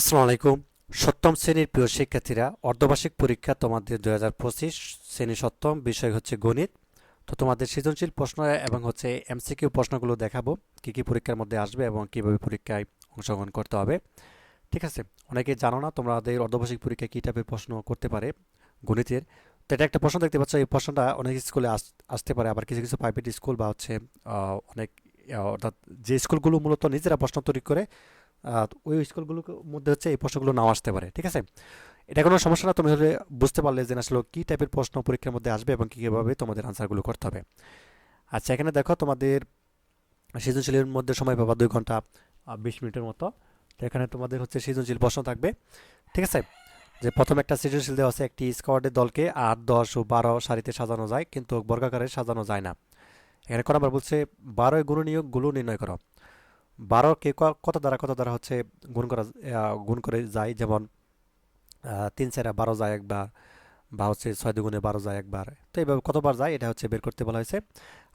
আসসালামু আলাইকুম। সপ্তম শ্রেণির প্রিয় শিক্ষার্থীরা, অর্ধবার্ষিক পরীক্ষা তোমাদের দুই হাজার পঁচিশ শ্রেণি সপ্তম বিষয় হচ্ছে গণিত। তো তোমাদের সৃজনশীল প্রশ্ন এবং হচ্ছে এমসিকিউ প্রশ্নগুলো দেখাবো, কী কী পরীক্ষার মধ্যে আসবে এবং কীভাবে পরীক্ষায় অংশগ্রহণ করতে হবে। ঠিক আছে? অনেকে জানো না তোমাদের অর্ধবার্ষিক পরীক্ষায় কী টাইপের প্রশ্ন করতে পারে গণিতের। তো এটা একটা প্রশ্ন দেখতে পাচ্ছ, এই প্রশ্নটা অনেক স্কুলে আস- আসতে পারে। আবার কিছু কিছু প্রাইভেট স্কুল বা হচ্ছে অনেক অর্থাৎ যে স্কুলগুলো মূলত নিজেরা প্রশ্ন তৈরি করে ওই স্কুলগুলোর মধ্যে হচ্ছে এই প্রশ্নগুলো নাও আসতে পারে, ঠিক আছে? এটা কোনো সমস্যা না, তুমি হলে বুঝতে পারলে যে আসলে কী টাইপের প্রশ্ন পরীক্ষার মধ্যে আসবে এবং কীভাবে তোমাদের আনসারগুলো করতে হবে। আচ্ছা এখানে দেখো তোমাদের সৃজনশীলের মধ্যে সময় পাবা দুই ঘণ্টা বিশ মিনিটের মতো। তো এখানে তোমাদের হচ্ছে সৃজনশীল প্রশ্ন থাকবে, ঠিক আছে? যে প্রথম একটা সৃজনশীল দেওয়া আছে, একটি স্কোয়াডের দলকে আট, দশ ও বারো সারিতে সাজানো যায়, কিন্তু বর্গাকারে সাজানো যায় না। এখানে কত আবার বলছে, বারোয় গুণনীয়গুলো নির্ণয় করো। বারোকে ক- কত দ্বারা কত দ্বারা হচ্ছে গুণ করা গুণ করে যায়? যেমন তিন চারা বারো যায় একবার, বা হচ্ছে ছয় দুগুণে বারো যায় একবার। তো এইভাবে কতবার যায়? এটা হচ্ছে বের করতে বলা হয়েছে।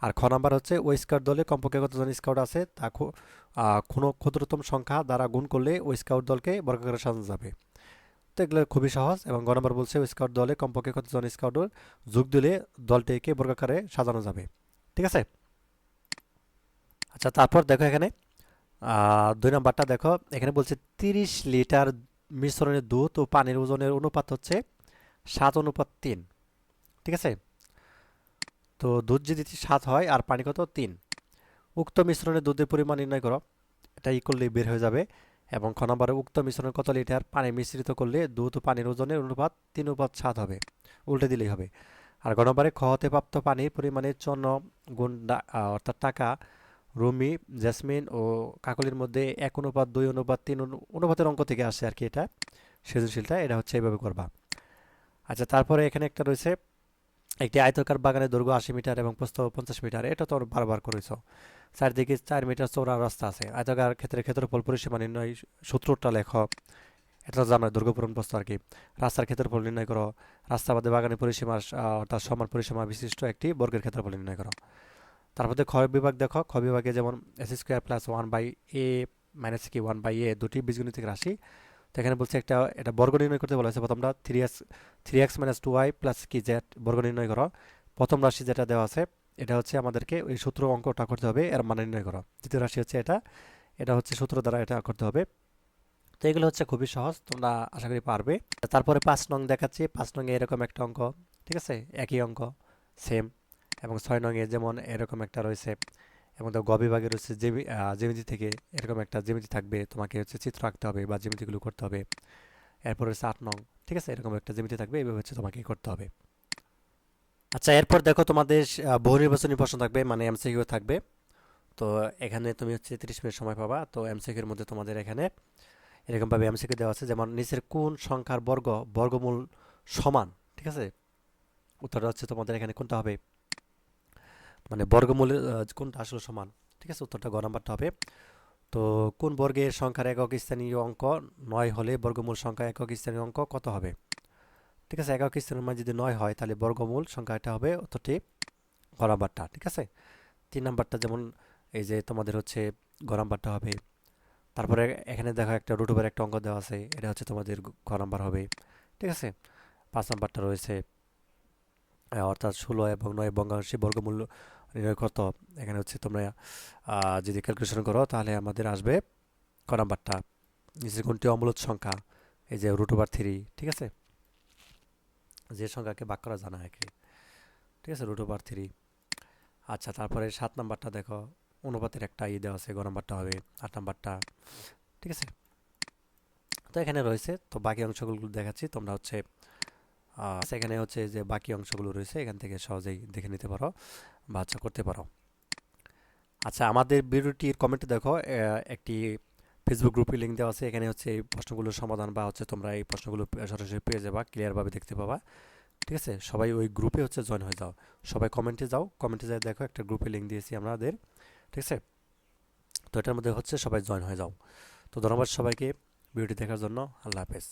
আর খ নাম্বার হচ্ছে ওই স্কাউট দলে কমপক্ষে কতজন স্কাউট আছে? তা কোনো ক্ষুদ্রতম সংখ্যা দ্বারা গুণ করলে ওই স্কাউট দলকে বর্গাকারে সাজানো যাবে। তো এগুলো খুবই সহজ এবং গ নম্বর বলছে ওই স্কাউট দলে কমপক্ষে কতজন স্কাউট যোগ দিলে দলটিকে বর্গাকারে সাজানো যাবে। ঠিক আছে? আচ্ছা তারপর দেখো এখানে দুই নম্বরটা দেখো, এখানে বলছে তিরিশ লিটার মিশ্রণের দুধ ও পানির ওজনের অনুপাত হচ্ছে সাত অনুপাত তিন, ঠিক আছে? তো দুধ যদি সাত হয় আর পানি কত? তিন। উক্ত মিশ্রণে দুধের পরিমাণ নির্ণয় করো, এটা ই বের হয়ে যাবে এবং খ নম্বরে উক্ত মিশ্রণে কত লিটার? পানি মিশ্রিত করলে দুধ ও পানির ওজনের অনুপাত তিন অনুপাত সাত হবে, উল্টে দিলেই হবে। আর গ নম্বরে খ হতে প্রাপ্ত পানির পরিমাণের চন্ন গুণ অর্থাৎ টাকা রুমি জেসমিন ও কাকলির মধ্যে এক অনুপাত, দুই অনুপাত, তিন অনু- অনুপাতের অঙ্ক থেকে আসে আর কি এটা সৃজনশীলটা এটা হচ্ছে এইভাবে করবা। আচ্ছা তারপরে এখানে একটা রয়েছে, একটি আয়তকার বাগানের দৈর্ঘ্য আশি মিটার এবং প্রস্থ পঞ্চাশ মিটার, এটা তো বারবার করেছ। চারদিকে চার মিটার চৌড়া রাস্তা আছে, আয়তকার ক্ষেত্রে ক্ষেত্রফল পরিসীমা নির্ণয় সূত্রটা লেখ, এটা তো জানো, দৈর্ঘ্য পূরণ প্রস্থ আর কি। রাস্তার ক্ষেত্রফল নির্ণয় করো, রাস্তা বাদে বাগানের পরিসীমার অর্থাৎ সমান পরিসীমা বিশিষ্ট একটি বর্গের ক্ষেত্রফল নির্ণয় করো। তারপর খ বিভাগ দেখো খ বিভাগে যেমন S square plus one by A minus কি ওয়ান বাই এ দুটি বীজগণিতিক রাশি। তো এখানে বলছে একটা, এটা বর্গ নির্ণয় করতে বলা হয়েছে। প্রথমটা three X three X minus two Y plus কি জেড বর্গ নির্ণয় করো। প্রথম রাশি যেটা দেওয়া আছে, এটা হচ্ছে আমাদেরকে ওই সূত্র অঙ্কটা করতে হবে, এর মান নির্ণয় করো। দ্বিতীয় রাশি হচ্ছে এটা এটা হচ্ছে সূত্র দ্বারা এটা করতে হবে। তো এগুলো হচ্ছে খুবই সহজ, তোমরা আশা করি পারবে। তারপরে পাঁচ নং দেখাচ্ছি, পাঁচ নং এরকম একটা অঙ্ক, ঠিক আছে? একই অঙ্ক সেম এবং ছয় নং এ যেমন এরকম একটা রয়েছে, এবং তো গ রয়েছে জেমি জেমিতি থেকে এরকম একটা জেমিতি থাকবে, তোমাকে হচ্ছে চিত্র আঁকতে হবে বা জেমিতিগুলো করতে হবে। এরপর হচ্ছে আট নং, ঠিক আছে? এরকম একটা জেমিতি থাকবে, এইভাবে হচ্ছে তোমাকে করতে হবে। আচ্ছা এরপর দেখো তোমাদের বহু নির্বাচনী প্রশ্ন থাকবে মানে এমসিকিউ থাকবে। তো এখানে তুমি হচ্ছে তিরিশ মিনিট সময় পাবা, তো এমসিকিউর মধ্যে তোমাদের এখানে এরকমভাবে এমসিকিউ দেওয়া আছে, যেমন নিচের কোন সংখ্যার বর্গ, বর্গমূল সমান, ঠিক আছে? উত্তরটা হচ্ছে তোমাদের এখানে কোনটা হবে? মানে বর্গমূলের কোনটা আসলে সমান? ঠিক আছে, উত্তরটা গ নাম্বারটা হবে। তো কোন বর্গের সংখ্যার একক স্থানীয় অঙ্ক নয় হলে বর্গমূল সংখ্যা একক স্থানীয় অঙ্ক কত হবে? ঠিক আছে, একক স্থানীয় মান যদি নয় হয়, তাহলে বর্গমূল সংখ্যাটা হবে উত্তরটি গ নাম্বারটা, ঠিক আছে? তিন নাম্বারটা যেমন এই যে তোমাদের হচ্ছে গ নাম্বারটা হবে। তারপরে এখানে দেখো একটা রুট ওভার একটা অঙ্ক দেওয়া আছে, এটা হচ্ছে তোমাদের গ নাম্বার হবে। ঠিক আছে? পাঁচ নাম্বারটা রয়েছে অর্থাৎ ষোলো এবং নয় বঙ্গাংশী বর্গমূল্য নির্ণয় করতে এখানে হচ্ছে তোমরা যদি ক্যালকুলেশন করো, তাহলে আমাদের আসবে ক নাম্বারটা? কোনটি অমূলত সংখ্যা? এই যে রুট ওভার থ্রি ঠিক আছে? যে সংখ্যাকে ভাগ করা জানা আর কি। ঠিক আছে? রুট ওভার থ্রি আচ্ছা তারপরে সাত নাম্বারটা দেখো। অনুপাতের একটা ই দেওয়া আছে, গ নাম্বারটা হবে, আট নাম্বারটা। ঠিক আছে? তো এখানে রয়েছে। তো বাকি অংশগুলো দেখাচ্ছি। তোমরা হচ্ছে সেখানে হচ্ছে যে বাকি অংশগুলো রয়েছে, এখান থেকে সহজেই দেখে নিতে পারো বা আচ্ছা করতে পারো। আচ্ছা আমাদের ভিডিওটির কমেন্টে দেখো একটি ফেসবুক গ্রুপে লিঙ্ক দেওয়া আছে, এখানে হচ্ছে এই প্রশ্নগুলোর সমাধান বা হচ্ছে তোমরা এই প্রশ্নগুলো সরাসরি পেয়ে যাবা ক্লিয়ারভাবে দেখতে পাবা। ঠিক আছে? সবাই ওই গ্রুপে হচ্ছে জয়েন হয়ে যাও। সবাই কমেন্টে যাও কমেন্টে যাই দেখো, একটা গ্রুপে লিঙ্ক দিয়েছি আমাদের। ঠিক আছে? তো এটার মধ্যে হচ্ছে সবাই জয়েন হয়ে যাও। তো ধন্যবাদ সবাইকে ভিডিওটি দেখার জন্য। আল্লাহ হাফেজ।